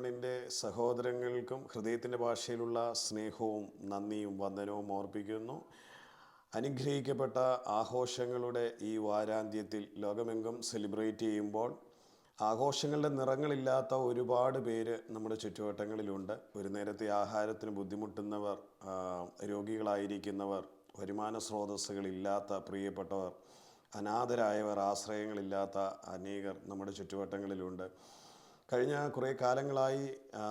വണ്ണിന്റെ സഹോദരങ്ങൾക്കും ഹൃദയത്തിന്റെ ഭാഷയിലുള്ള സ്നേഹവും നന്ദിയും വന്ദനവും ഓർപ്പിക്കുന്നു. അനുഗ്രഹിക്കപ്പെട്ട ആഘോഷങ്ങളുടെ ഈ വാരാന്ത്യത്തിൽ ലോകമെങ്കും സെലിബ്രേറ്റ് ചെയ്യുമ്പോൾ ആഘോഷങ്ങളുടെ നിറങ്ങളില്ലാത്ത ഒരുപാട് പേര് നമ്മുടെ ചുറ്റുവട്ടങ്ങളിലുണ്ട്. ഒരു നേരത്തെ ആഹാരത്തിന് ബുദ്ധിമുട്ടുന്നവർ രോഗികളായിരിക്കുന്നവർ വരുമാന സ്രോതസ്സുകളില്ലാത്ത പ്രിയപ്പെട്ടവർ അനാഥരായവർ ആശ്രയങ്ങളില്ലാത്ത അനേകർ നമ്മുടെ ചുറ്റുവട്ടങ്ങളിലുണ്ട്. കഴിഞ്ഞ കുറേ കാലങ്ങളായി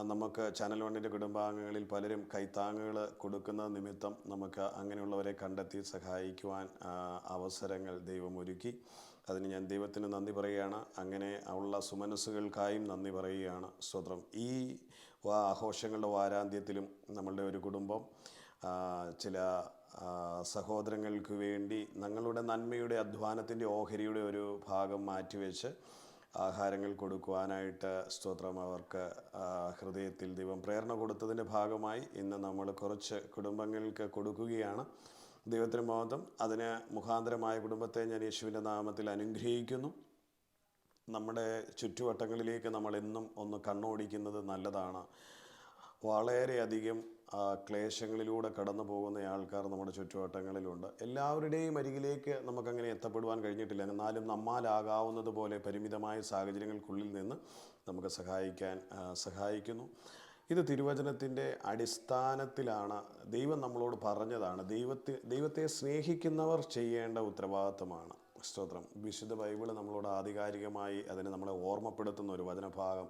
നമുക്ക് ചാനൽ വണ്ണിന്റെ കുടുംബാംഗങ്ങളിൽ പലരും കൈത്താങ്ങുകൾ കൊടുക്കുന്ന നിമിത്തം നമുക്ക് അങ്ങനെയുള്ളവരെ കണ്ടെത്തി സഹായിക്കുവാൻ അവസരങ്ങൾ ദൈവം ഒരുക്കി. അതിന് ഞാൻ ദൈവത്തിന് നന്ദി പറയുകയാണ്. അങ്ങനെ ഉള്ള സുമനസ്സുകൾക്കായും നന്ദി പറയുകയാണ്. സ്വതം ഈ ആഘോഷങ്ങളുടെ വാരാന്ത്യത്തിലും നമ്മളുടെ ഒരു കുടുംബം ചില സഹോദരങ്ങൾക്ക് വേണ്ടി ഞങ്ങളുടെ നന്മയുടെ അധ്വാനത്തിന്റെ ഓഹരിയുടെ ഒരു ഭാഗം മാറ്റിവെച്ച് ആഹാരങ്ങൾ കൊടുക്കുവാനായിട്ട് സ്തോത്രം. അവർക്ക് ഹൃദയത്തിൽ ദൈവം പ്രേരണ കൊടുത്തതിന്റെ ഭാഗമായി ഇന്ന് നമ്മൾ കുറച്ച് കുടുംബങ്ങൾക്ക് കൊടുക്കുകയാണ്. ദൈവത്തിന് മോദം അതിന് മുഖാന്തരമായ കുടുംബത്തെ ഞാൻ യേശുവിന്റെ നാമത്തിൽ അനുഗ്രഹിക്കുന്നു. നമ്മുടെ ചുറ്റുവട്ടങ്ങളിലേക്ക് നമ്മൾ എന്നും ഒന്ന് കണ്ണോടിക്കുന്നത് നല്ലതാണ്. വളരെയധികം ക്ലേശങ്ങളിലൂടെ കടന്നു പോകുന്ന ആൾക്കാർ നമ്മുടെ ചുറ്റുവട്ടങ്ങളിലുണ്ട്. എല്ലാവരുടെയും അരികിലേക്ക് നമുക്കങ്ങനെ എത്തപ്പെടുവാൻ കഴിഞ്ഞിട്ടില്ല. എന്നാലും നമ്മാലാകാവുന്നത് പോലെ പരിമിതമായ സാഹചര്യങ്ങൾക്കുള്ളിൽ നിന്ന് നമുക്ക് സഹായിക്കാൻ സഹായിക്കുന്നു. ഇത് തിരുവചനത്തിന്റെ അടിസ്ഥാനത്തിലാണ് ദൈവം നമ്മളോട് പറഞ്ഞതാണ്. ദൈവത്തെ ദൈവത്തെ സ്നേഹിക്കുന്നവർ ചെയ്യേണ്ട ഉത്തരവാദിത്തമാണ് സ്തോത്രം. വിശുദ്ധ ബൈബിൾ നമ്മളോട് ആധികാരികമായി അതിനെ നമ്മളെ ഓർമ്മപ്പെടുത്തുന്ന ഒരു വചനഭാഗം.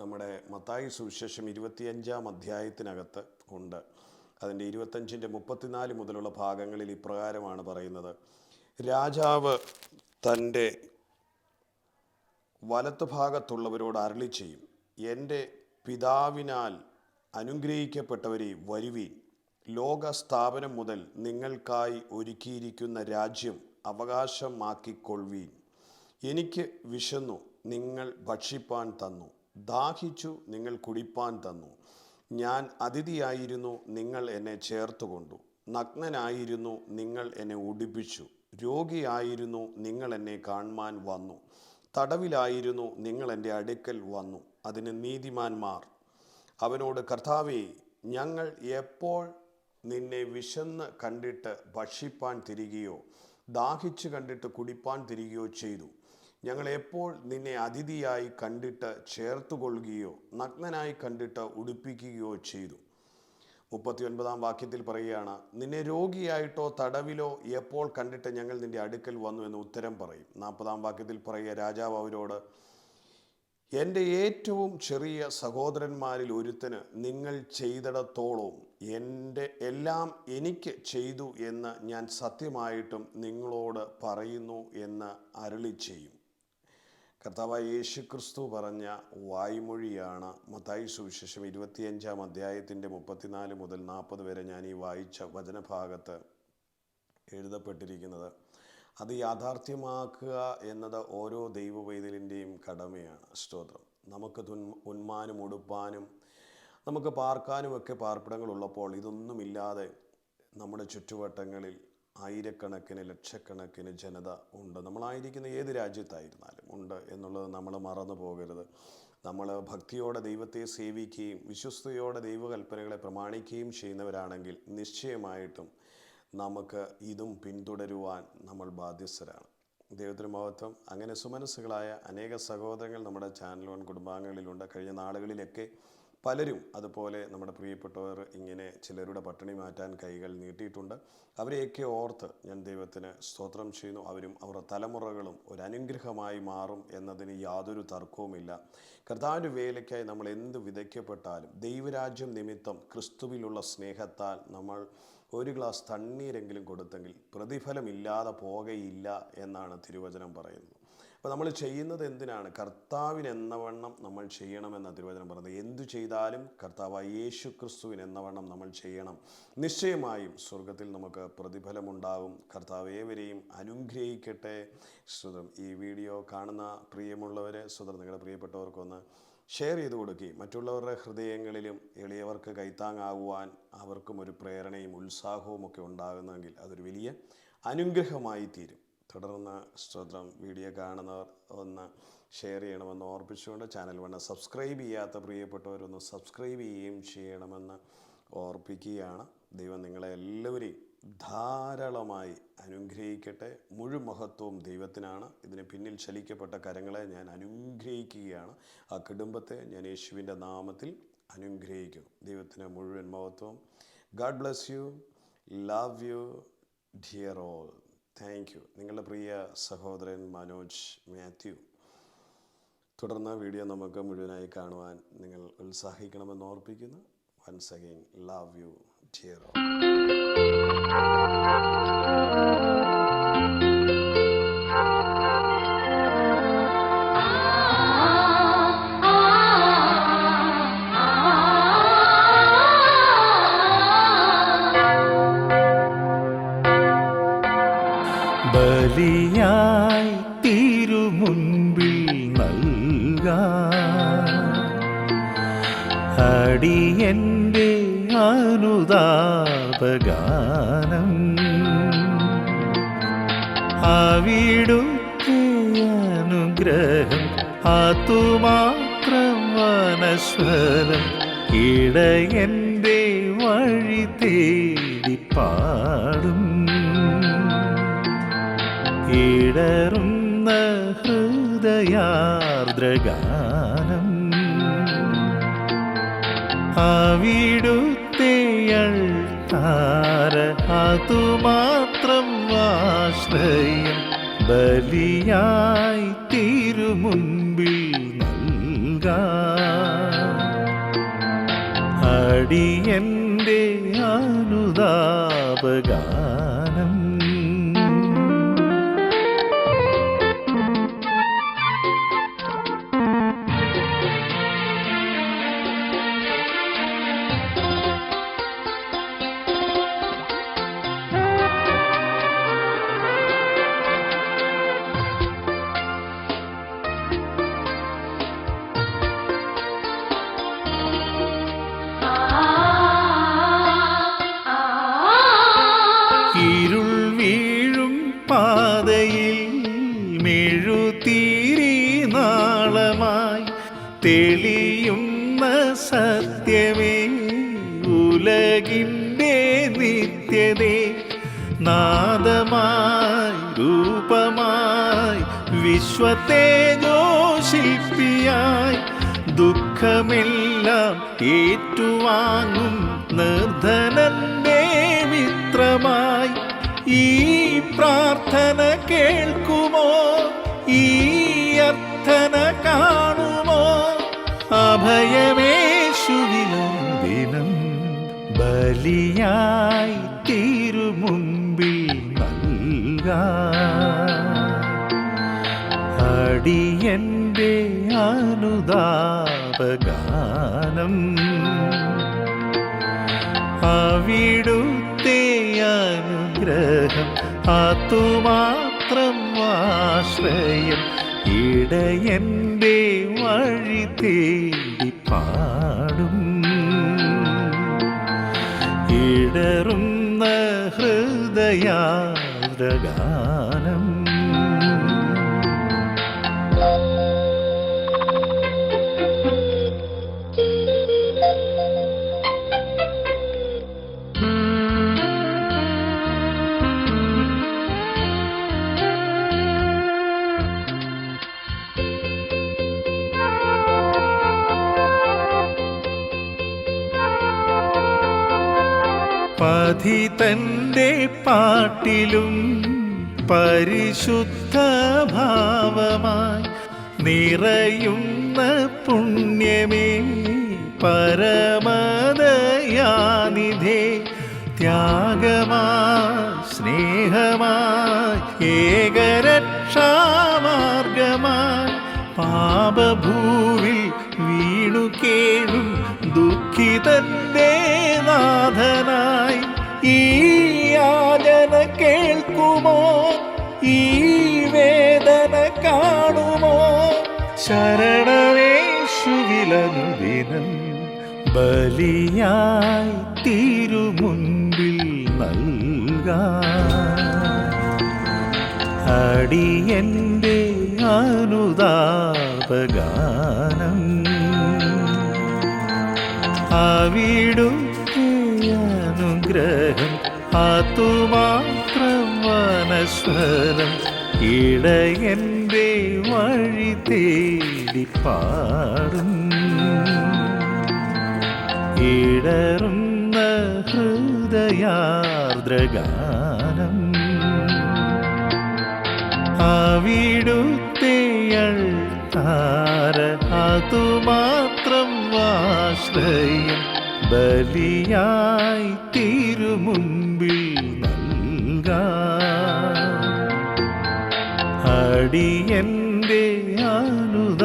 നമ്മുടെ മത്തായി സുവിശേഷം ഇരുപത്തിയഞ്ചാം അധ്യായത്തിനകത്ത് ഉണ്ട്. അതിന്റെ ഇരുപത്തഞ്ചിന്റെ മുപ്പത്തിനാല് മുതലുള്ള ഭാഗങ്ങളിൽ ഇപ്രകാരമാണ് പറയുന്നത്. രാജാവ് തന്റെ വലത്ത് ഭാഗത്തുള്ളവരോട് അരളി ചെയ്യും. എന്റെ പിതാവിനാൽ അനുഗ്രഹിക്കപ്പെട്ടവരെ വരുവീൻ. ലോക സ്ഥാപനം മുതൽ നിങ്ങൾക്കായി ഒരുക്കിയിരിക്കുന്ന രാജ്യം അവകാശമാക്കിക്കൊള്ളുവീൻ. എനിക്ക് വിശന്നു നിങ്ങൾ ഭക്ഷിപ്പാൻ തന്നു. ദാഹിച്ചു നിങ്ങൾ കുടിപ്പാൻ തന്നു. ഞാൻ അതിഥിയായിരുന്നു നിങ്ങൾ എന്നെ ചേർത്തുകൊണ്ടു. നഗ്നനായിരുന്നു നിങ്ങൾ എന്നെ ഉടിപ്പിച്ചു. രോഗിയായിരുന്നു നിങ്ങൾ എന്നെ കാണുവാൻ വന്നു. തടവിലായിരുന്നു നിങ്ങൾ എന്റെ അടുക്കൽ വന്നു. അതിന് നീതിമാന്മാർ അവനോട് കർത്താവേ ഞങ്ങൾ എപ്പോൾ നിന്നെ വിശന്ന് കണ്ടിട്ട് ഭക്ഷിപ്പാൻ തിരികെയോ ദാഹിച്ചു കണ്ടിട്ട് കുടിപ്പാൻ തിരികെയോ ചെയ്തു? ഞങ്ങൾ എപ്പോൾ നിന്നെ അതിഥിയായി കണ്ടിട്ട് ചേർത്തുകൊള്ളുകയോ നഗ്നനായി കണ്ടിട്ട് ഉടുപ്പിക്കുകയോ ചെയ്തു. മുപ്പത്തി ഒൻപതാം വാക്യത്തിൽ പറയുകയാണ് നിന്നെ രോഗിയായിട്ടോ തടവിലോ എപ്പോൾ കണ്ടിട്ട് ഞങ്ങൾ നിന്റെ അടുക്കൽ വന്നു? എന്ന് ഉത്തരം പറയും. നാൽപ്പതാം വാക്യത്തിൽ പറയുക രാജാവ് അവരോട് എന്റെ ഏറ്റവും ചെറിയ സഹോദരന്മാരിൽ ഒരുത്തന് നിങ്ങൾ ചെയ്തിടത്തോളവും എന്റെ എല്ലാം എനിക്ക് ചെയ്തു എന്ന് ഞാൻ സത്യമായിട്ടും നിങ്ങളോട് പറയുന്നു എന്ന് അരുളി ചെയ്യും. കർത്താവായ യേശു ക്രിസ്തു പറഞ്ഞ വായ്മൊഴിയാണ് മത്തായി സുവിശേഷം ഇരുപത്തിയഞ്ചാം അധ്യായത്തിന്റെ മുപ്പത്തിനാല് മുതൽ നാൽപ്പത് വരെ ഞാൻ ഈ വായിച്ച വചനഭാഗത്ത് എഴുതപ്പെട്ടിരിക്കുന്നത്. അത് യാഥാർത്ഥ്യമാക്കുക എന്നത് ഓരോ ദൈവവൈതലിന്റെയും കടമയാണ്. സ്തോത്രം. നമുക്ക് തുൻ ഉന്മാനും ഉടുപ്പാനും നമുക്ക് പാർക്കാനുമൊക്കെ പാർപ്പിടങ്ങളുള്ളപ്പോൾ ഇതൊന്നുമില്ലാതെ നമ്മുടെ ചുറ്റുവട്ടങ്ങളിൽ ആയിരക്കണക്കിന് ലക്ഷക്കണക്കിന് ജനത ഉണ്ട്. നമ്മളായിരിക്കുന്ന ഏത് രാജ്യത്തായിരുന്നാലും ഉണ്ട് എന്നുള്ളത് നമ്മൾ മറന്നു പോകരുത്. നമ്മൾ ഭക്തിയോടെ ദൈവത്തെ സേവിക്കുകയും വിശ്വസ്തയോടെ ദൈവകൽപ്പനകളെ പ്രമാണിക്കുകയും ചെയ്യുന്നവരാണെങ്കിൽ നിശ്ചയമായിട്ടും നമുക്ക് ഇതും പിന്തുടരുവാൻ നമ്മൾ ബാധ്യസ്ഥരാണ്. ദൈവത്തിന് മഹത്വം. അങ്ങനെ സുമനസ്സുകളായ അനേക സഹോദരങ്ങൾ നമ്മുടെ വൺ കുടുംബാംഗങ്ങളിലുണ്ട്. കഴിഞ്ഞ നാളുകളിലൊക്കെ പലരും അതുപോലെ നമ്മുടെ പ്രിയപ്പെട്ടവർ ഇങ്ങനെ ചിലരുടെ പട്ടിണി മാറ്റാൻ കൈകൾ നീട്ടിയിട്ടുണ്ട്. അവരെയൊക്കെ ഓർത്ത് ഞാൻ ദൈവത്തിന് സ്തോത്രം ചെയ്യുന്നു. അവരും അവരുടെ തലമുറകളും ഒരു അനുഗ്രഹമായി മാറും എന്നതിന് യാതൊരു തർക്കവുമില്ല. കർത്താവിന്റെ വേലയ്ക്കായി നമ്മൾ എന്ത് വിതയ്ക്കപ്പെട്ടാലും ദൈവരാജ്യം നിമിത്തം ക്രിസ്തുവിലുള്ള സ്നേഹത്താൽ നമ്മൾ ഒരു ഗ്ലാസ് തണ്ണീരെങ്കിലും കൊടുത്തെങ്കിൽ പ്രതിഫലമില്ലാതെ പോകയില്ല എന്നാണ് തിരുവചനം പറയുന്നത്. അപ്പോൾ നമ്മൾ ചെയ്യുന്നത് എന്തിനാണ്? കർത്താവിന് എന്നവണ്ണം നമ്മൾ ചെയ്യണമെന്ന തിരുവചനം പറയുന്നത് എന്തു ചെയ്താലും കർത്താവായ യേശു ക്രിസ്തുവിന് എന്നവണ്ണം നമ്മൾ ചെയ്യണം. നിശ്ചയമായും സ്വർഗത്തിൽ നമുക്ക് പ്രതിഫലമുണ്ടാകും കർത്താവ് ഏവരെയും അനുഗ്രഹിക്കട്ടെ. ശ്രുതം ഈ വീഡിയോ കാണുന്ന പ്രിയമുള്ളവരെ സുതർ നിങ്ങളുടെ പ്രിയപ്പെട്ടവർക്കൊന്ന് ഷെയർ ചെയ്ത് കൊടുക്കുകയും മറ്റുള്ളവരുടെ ഹൃദയങ്ങളിലും എളിയവർക്ക് കൈത്താങ്ങാകുവാൻ അവർക്കും ഒരു പ്രേരണയും ഉത്സാഹവും ഒക്കെ ഉണ്ടാകുന്നെങ്കിൽ അതൊരു വലിയ അനുഗ്രഹമായി തീരും. തുടർന്ന് സ്തോത്രം. വീഡിയോ കാണുന്നവർ ഒന്ന് ഷെയർ ചെയ്യണമെന്ന് ഓർപ്പിച്ചുകൊണ്ട് ചാനൽ വേണം സബ്സ്ക്രൈബ് ചെയ്യാത്ത പ്രിയപ്പെട്ടവരൊന്ന് സബ്സ്ക്രൈബ് ചെയ്യുകയും ചെയ്യണമെന്ന് ഓർപ്പിക്കുകയാണ്. ദൈവം നിങ്ങളെ എല്ലാവരെയും ധാരാളമായി അനുഗ്രഹിക്കട്ടെ. മുഴുമഹത്വവും ദൈവത്തിനാണ്. ഇതിന് പിന്നിൽ ചലിക്കപ്പെട്ട കരങ്ങളെ ഞാൻ അനുഗ്രഹിക്കുകയാണ്. ആ കുടുംബത്തെ ഞാൻ യേശുവിന്റെ നാമത്തിൽ അനുഗ്രഹിക്കും ദൈവത്തിന് മുഴുവൻ മഹത്വം God bless you love you dear all thank you നിങ്ങളുടെ പ്രിയ സഹോദരൻ മനോജ് മാത്യു. തുടർന്ന് വീഡിയോ നമുക്ക് മുഴുവനായി കാണുവാൻ നിങ്ങൾ ഉത്സാഹിക്കണമെന്ന് ഓർപ്പിക്കുന്നു. Once again love you dear നൽകാം അടിയന്റെ അനുതാപഗാനം അവിടുത്തെ അനുഗ്രഹം അതുമാത്രം വനശ്വരം ഇടയന്റെ വഴി തേടി പാടും. ഇടറുന്ന ഹൃദയാർദ്രഗാനം അവിടുത്തെ താര അതുമാത്രം ആശ്രയം ബലിയായി തിരുമുൻപിൽ നൽകാം. അടിയന്റെ അനുതാപഗാനം മെഴുതീരി നാളമായി തെളിയുന്ന സത്യമേ ഉലകിന്റെ നിത്യതേ നാദമായി രൂപമായി വിശ്വത്തെ ജോഷിപ്പിയായി ദുഃഖമെല്ലാം ഏറ്റുവാങ്ങും നിർധനന്റെ മിത്രമായി ഈ പ്രാർത്ഥന കേൾക്കുമോ? കാണുമോ? അഭയമേശുവിലും ബലിയായി തിരുമുമ്പിൽ നൽക. അടിയന്റെ അനുതാപഗാനം അവിടുത്തെ അനുഗ്രഹം അതുമാത്രം ആശ്രയം ഇടയന്റെ വഴി തേടി പാടും. ഇടറുന്ന ഹൃദയാദ്രഗാനം പതിതന്റെ പാട്ടിലും പരിശുദ്ധ ഭാവമായി നിറയുന്ന പുണ്യമേ പരമദയാനിധേ. ത്യാഗമാ സ്നേഹമായി ഏകരക്ഷാമാർഗമായി പാപഭൂവിൽ കേൾക്കുമോ? ഈ വേദന കാണുമോ? ശരണവേശുവിലനുദിനം ബലിയായി തിരുമുൻപിൽ നൽകാം അടിയന്റെ അനുതാപഗാനം അവിടുത്തെ അനുഗ്രഹം അതുമാത്രം വനസ്വരം ഇടയന്റെ വഴി തേടി പാടും. ഇടറുന്ന ഹൃദയാർദ്രഗാനം അവിടുത്തെയൾ താര അതുമാത്രം ആശ്രയം ബലിയായി തിരുമുൻപിൽ അടിയന്റെ അനുതാപഗാനം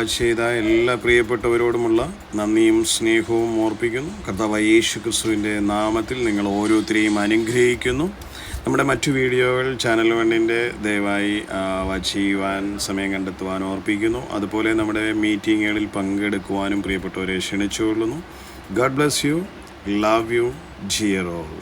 വാച്ച് ചെയ്ത എല്ലാ പ്രിയപ്പെട്ടവരോടുമുള്ള നന്ദിയും സ്നേഹവും ഓർപ്പിക്കുന്നു. കർത്താവ് യേശു ക്രിസ്തുവിന്റെ നാമത്തിൽ നിങ്ങൾ ഓരോരുത്തരെയും അനുഗ്രഹിക്കുന്നു. നമ്മുടെ മറ്റു വീഡിയോകൾ ചാനൽ വണ്ണിന്റെ ദയവായി വാച്ച് ചെയ്യുവാൻ സമയം കണ്ടെത്തുവാൻ ഓർപ്പിക്കുന്നു. അതുപോലെ നമ്മുടെ മീറ്റിങ്ങുകളിൽ പങ്കെടുക്കുവാനും പ്രിയപ്പെട്ടവരെ ക്ഷണിച്ചുകൊള്ളുന്നു. God bless you. Love you dear all